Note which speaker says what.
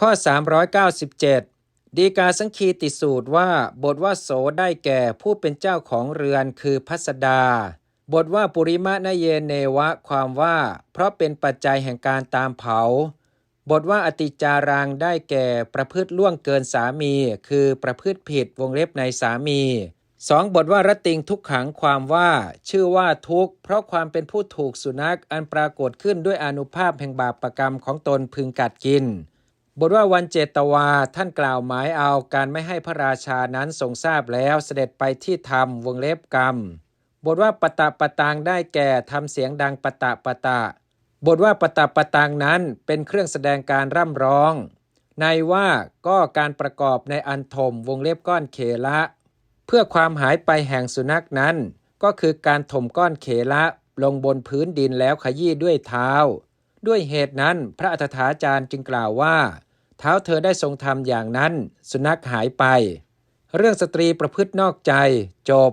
Speaker 1: ข้อ 397 ดีกาสังคีติสูตรว่า บทว่าโสได้แก่ผู้เป็นเจ้าของเรือนคือพัสดา บทว่าปุริมะนเยเนวะความว่า เพราะเป็นปัจจัยแห่งการตามเผา บทว่าอติจารังได้แก่ประพฤติล่วงเกินสามี คือประพฤติผิดวงเล็บในสามีสองบทว่ารติงทุกขังความว่า ชื่อว่าทุกเพราะความเป็นผู้ถูกสุนัขอันปรากฏขึ้นด้วยอนุภาพแห่งบาปประกรรมของตนพึงกัดกิน บทว่าวันเจตวาท่านกล่าวหมายเอาการไม่ให้พระราชานั้นทรงทราบแล้วเสด็จไปที่ธรรมวงเล็บกรรม บทว่าปะตะปะตังได้แก่ทำเสียงดังปะตะปะตะ บทว่าปะตะปะตังนั้นเป็นเครื่องแสดงการร่ำร้อง ในว่าก็การประกอบในอันถมวงเล็บก้อนเขละ เพื่อความหายไปแห่งสุนัขนั้น ก็คือการถมก้อนเขละลงบนพื้นดินแล้วขยี้ด้วยเท้า ด้วยเหตุนั้นพระอัฏฐาจารย์จึงกล่าวว่า เท้าเธอได้ทรงทำอย่างนั้น สุนัขหายไป เรื่องสตรีประพฤตินอกใจจบ